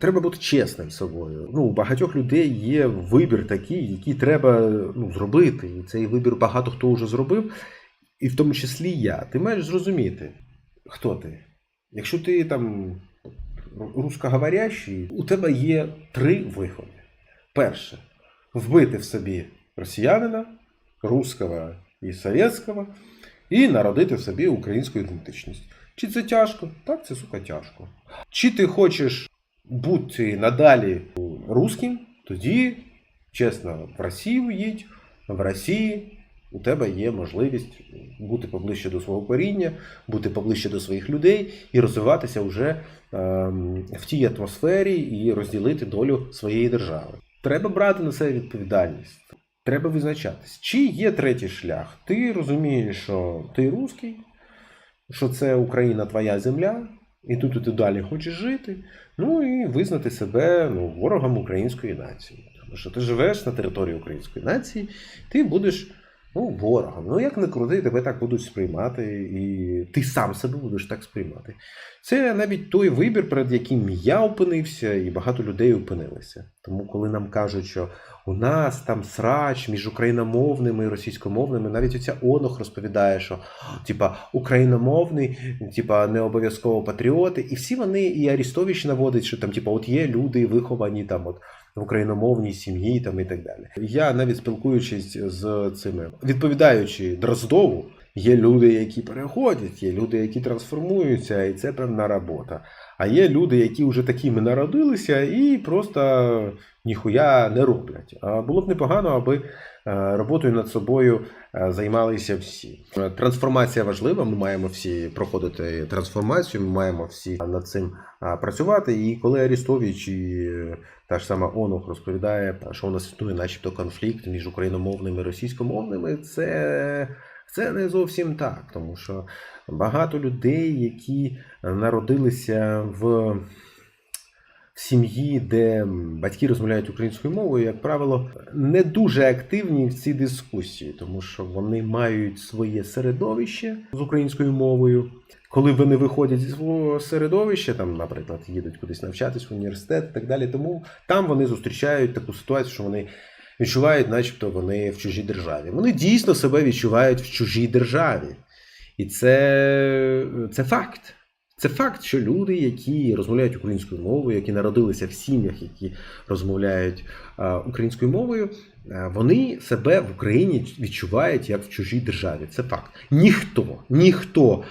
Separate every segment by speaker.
Speaker 1: треба бути чесним з собою. Ну, у багатьох людей є вибір такий, який треба ну, зробити. І цей вибір багато хто вже зробив, і в тому числі я. Ти маєш зрозуміти, хто ти. Якщо ти там русскоговорящий, у тебе є три виходи. Перше вбити в собі росіянина, русского і совєтського, і народити в собі українську ідентичність. Чи це тяжко? Так, це сука тяжко. Чи ти хочеш бути надалі русським, тоді, чесно, в Росію їдь, в Росії у тебе є можливість бути поближче до свого коріння, бути поближче до своїх людей і розвиватися вже ем, в тій атмосфері і розділити долю своєї держави. Треба брати на себе відповідальність. Треба визначатись, чи є третій шлях. Ти розумієш, що ти русський, що це Україна твоя земля, і тут ти далі хочеш жити. Ну і визнати себе ну, ворогом української нації. Тому що ти живеш на території української нації, ти будеш ну, ворогом. Ну як не крути, тебе так будуть сприймати, і ти сам себе будеш так сприймати. Це навіть той вибір, перед яким я опинився, і багато людей опинилися. Тому, коли нам кажуть, що у нас там срач між україномовними і російськомовними, навіть оця Онох розповідає, що типа україномовний, типа не обов'язково патріоти, і всі вони, і Арістович наводить, що там, типа, от є люди виховані там от. В україномовній сім'ї там і так далі. Я навіть спілкуючись з цими, відповідаючи Дроздову, Є люди, які переходять, є люди, які трансформуються, і це певна робота. А є люди, які вже такими народилися і просто ніхуя не роблять. А було б непогано, аби роботою над собою займалися всі. Трансформація важлива. Ми маємо всі проходити трансформацію, ми маємо всі над цим працювати. І коли Арістович і та ж сама Онух розповідає, що у нас існує, начебто, конфлікт між україномовними і російськомовними, це. Це не зовсім так, тому що багато людей, які народилися в сім'ї, де батьки розмовляють українською мовою, як правило, не дуже активні в цій дискусії, тому що вони мають своє середовище з українською мовою. Коли вони виходять зі свого середовища, там, наприклад, їдуть кудись навчатись в університет і так далі, тому там вони зустрічають таку ситуацію, що вони відчувають, начебто вони в чужій державі. Вони дійсно себе відчувають в чужій державі. І це, це факт. Це факт, що люди, які розмовляють українською мовою, які народилися в сім'ях, які розмовляють українською мовою, вони себе в Україні відчувають як в чужій державі. Це факт. Ніхто, ніхто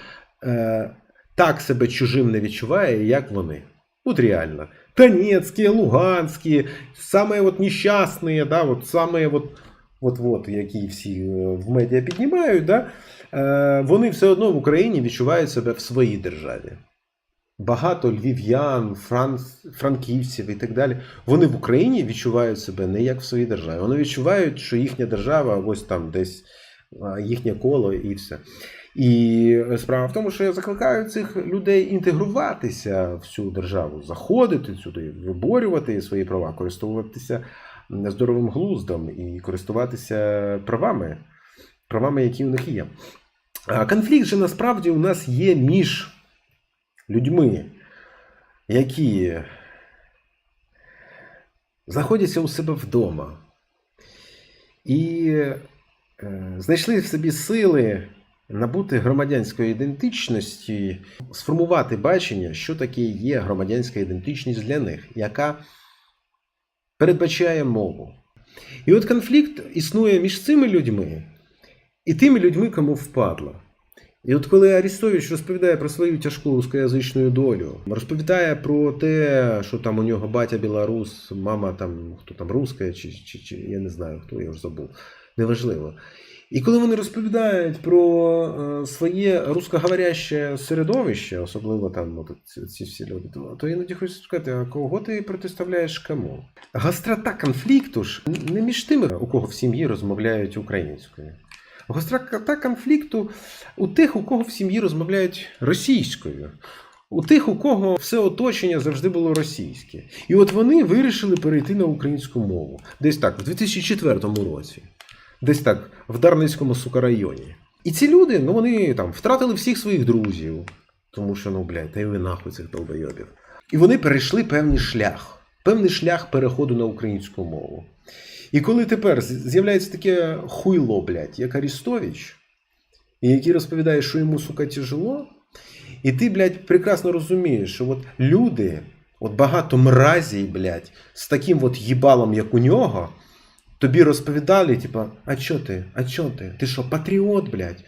Speaker 1: е, так себе чужим не відчуває, як вони. От реально. Донецкие, Луганські, самые вот нещасные, да, вот самые вот, вот, вот, які всі в медіа піднімають, да, е, вони все одно в Україні відчувають себе в своїй державі. Багато львів'ян, франц, франківців і так далі. Вони в Україні відчувають себе не як в своїй державі. Вони відчувають, що їхня держава ось там десь їхнє коло і все. І справа в тому, що я закликаю цих людей інтегруватися в цю державу, заходити сюди, виборювати свої права, користуватися здоровим глуздом і користуватися правами, правами, які у них є. Конфлікт же насправді у нас є між людьми, які знаходяться у себе вдома і знайшли в собі сили набути громадянської ідентичності, сформувати бачення, що таке є громадянська ідентичність для них, яка передбачає мову. І от конфлікт існує між цими людьми і тими людьми, кому впадло. І от коли Арістович розповідає про свою тяжку рускоязичну долю, розповідає про те, що там у нього батя білорус, мама там хто там руска, чи, чи, чи я не знаю, хто я вже забув, неважливо. І коли вони розповідають про е, своє русскоговоряще середовище, особливо там ну, ці, всі люди, то, іноді хочеться сказати, а кого ти протиставляєш кому? Гострота конфлікту ж не між тими, у кого в сім'ї розмовляють українською. Гострота конфлікту у тих, у кого в сім'ї розмовляють російською. У тих, у кого все оточення завжди було російське. І от вони вирішили перейти на українську мову. Десь так, в 2004 році десь так, в Дарницькому сука районі. І ці люди, ну вони там втратили всіх своїх друзів, тому що, ну, блядь, та й ви нахуй цих долбойобів. І вони перейшли певний шлях, певний шлях переходу на українську мову. І коли тепер з'являється таке хуйло, блядь, як Арістович, і який розповідає, що йому, сука, тяжело, і ти, блядь, прекрасно розумієш, що от люди, от багато мразій, блядь, з таким от їбалом, як у нього, тобі розповідали, типа, а чо ти? А чо ти? Ти що, патріот, блядь?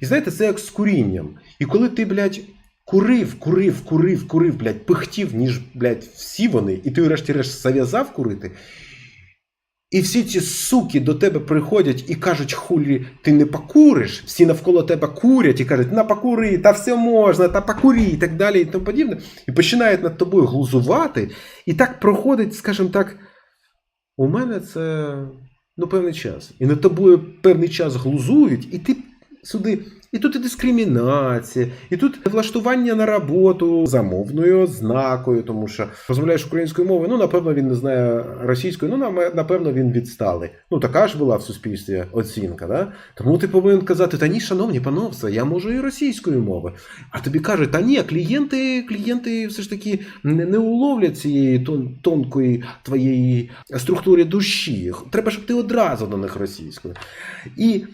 Speaker 1: І знаєте, це як з курінням. І коли ти, блядь, курив, курив, курив, курив, блядь, пихтів, ніж, блядь, всі вони, і ти врешті-решт зав'язав курити, і всі ці суки до тебе приходять і кажуть, хулі, ти не покуриш, всі навколо тебе курять і кажуть, на покури, та все можна, та покурі, і так далі, і тому подібне. І починають над тобою глузувати. І так проходить, скажімо так, у мене це ну, певний час. І над тобою певний час глузують, і ти сюди. І тут і дискримінація, і тут влаштування на роботу замовною ознакою, тому що розмовляєш українською мовою, ну напевно він не знає російської, ну напевно він відсталий. Ну така ж була в суспільстві оцінка. Да? Тому ти повинен казати: та ні, шановні пановце, я можу і російською мовою. А тобі кажуть, та ні, клієнти, клієнти все ж таки не, не уловлять цієї тон, тонкої твоєї структури душі. Треба, щоб ти одразу до них російською. І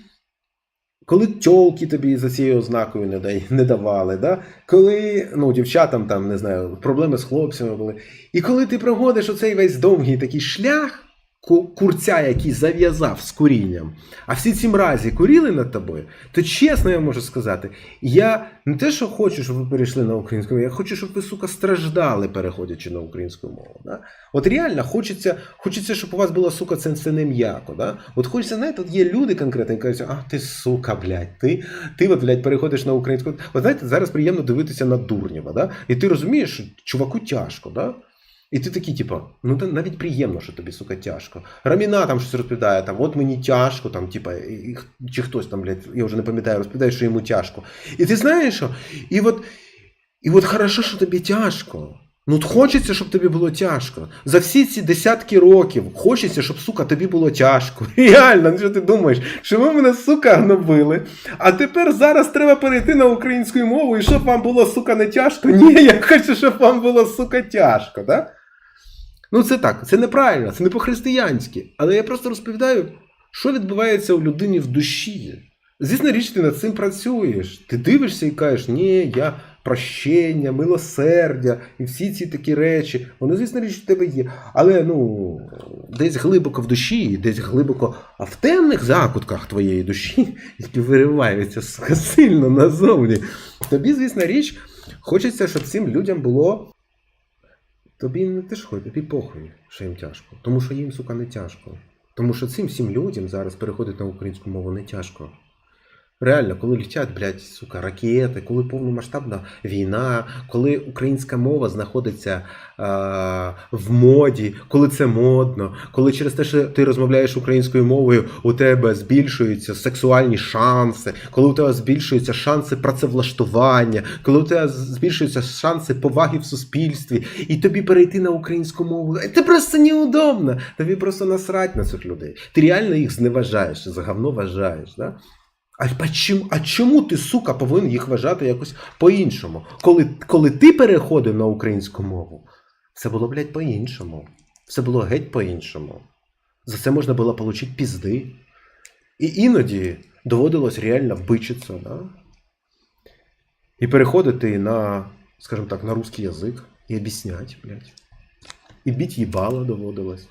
Speaker 1: коли тьолки тобі за цією ознакою не, дай, не давали, да? коли ну, дівчатам там, не знаю, проблеми з хлопцями були. І коли ти проходиш оцей весь довгий такий шлях курця, який зав'язав з курінням, а всі ці мразі куріли над тобою, то чесно я можу сказати, я не те, що хочу, щоб ви перейшли на українську мову, я хочу, щоб ви, сука, страждали, переходячи на українську мову. Да? От реально хочеться, хочеться, щоб у вас була сука, це, це не м'яко. Да? От хочеться, знаєте, от є люди конкретні, які кажуть, а ти сука, блядь, ти, ти от, блядь, переходиш на українську. От знаєте, зараз приємно дивитися на Дурнєва, да? і ти розумієш, що чуваку тяжко, да? І ти такий, типу, ну навіть приємно, що тобі, сука, тяжко. Раміна там щось розповідає, там, от мені тяжко, там, типа, чи хтось там, блядь, я вже не пам'ятаю, розповідає, що йому тяжко. І ти знаєш що? І от, і от хорошо, що тобі тяжко. Ну, от хочеться, щоб тобі було тяжко. За всі ці десятки років хочеться, щоб, сука, тобі було тяжко. Реально, ну що ти думаєш? Що ви мене, сука, гнобили, а тепер зараз треба перейти на українську мову, і щоб вам було, сука, не тяжко? Ні, я хочу, щоб вам було, сука, тяжко, да? Ну, це так, це неправильно, це не по-християнськи. Але я просто розповідаю, що відбувається у людині в душі. Звісно, річ, ти над цим працюєш. Ти дивишся і кажеш, ні, я прощення, милосердя і всі ці такі речі. Вони, звісно, річ, в тебе є. Але ну, десь глибоко в душі, десь глибоко, а в темних закутках твоєї душі, які вириваються сильно назовні. Тобі, звісно, річ, хочеться, щоб цим людям було. Тобі не ти ж хоч, тобі похуй, що їм тяжко. Тому що їм, сука, не тяжко. Тому що цим всім людям зараз переходити на українську мову не тяжко. Реально, коли летять, блядь, сука, ракети, коли повномасштабна війна, коли українська мова знаходиться е, в моді, коли це модно, коли через те, що ти розмовляєш українською мовою, у тебе збільшуються сексуальні шанси, коли у тебе збільшуються шанси працевлаштування, коли у тебе збільшуються шанси поваги в суспільстві, і тобі перейти на українську мову, це просто неудобно. Тобі просто насрать на цих людей. Ти реально їх зневажаєш, за говно вважаєш. Да? А, а, а чому ти, сука, повинен їх вважати якось по-іншому? Коли, коли ти переходив на українську мову, все було, блядь, по-іншому. Все було геть по-іншому. За це можна було отримати пізди. І іноді доводилось реально бичитися, да? І переходити на, скажімо так, на русский язик і об'яснять, блядь. І біть їбало доводилось.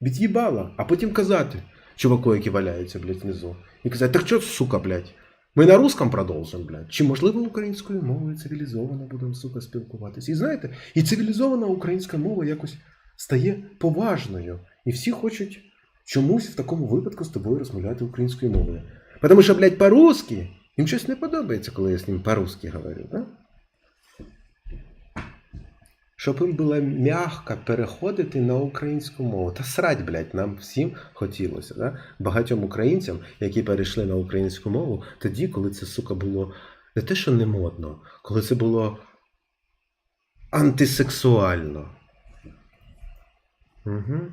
Speaker 1: Біть їбало, а потім казати чуваку, які валяються, блядь, внизу. І казати, так що, сука, блядь, ми на русском продовжимо, блядь. Чи можливо українською мовою цивілізовано будемо, сука, спілкуватися? І знаєте, і цивілізована українська мова якось стає поважною. І всі хочуть чомусь в такому випадку з тобою розмовляти українською мовою. Тому що, блядь, по-русски їм щось не подобається, коли я з ним по-русски говорю, да? Щоб їм було м'яко переходити на українську мову. Та срать, блядь, нам всім хотілося. Да? Багатьом українцям, які перейшли на українську мову, тоді, коли це, сука, було не те, що не модно, коли це було антисексуально. Угу.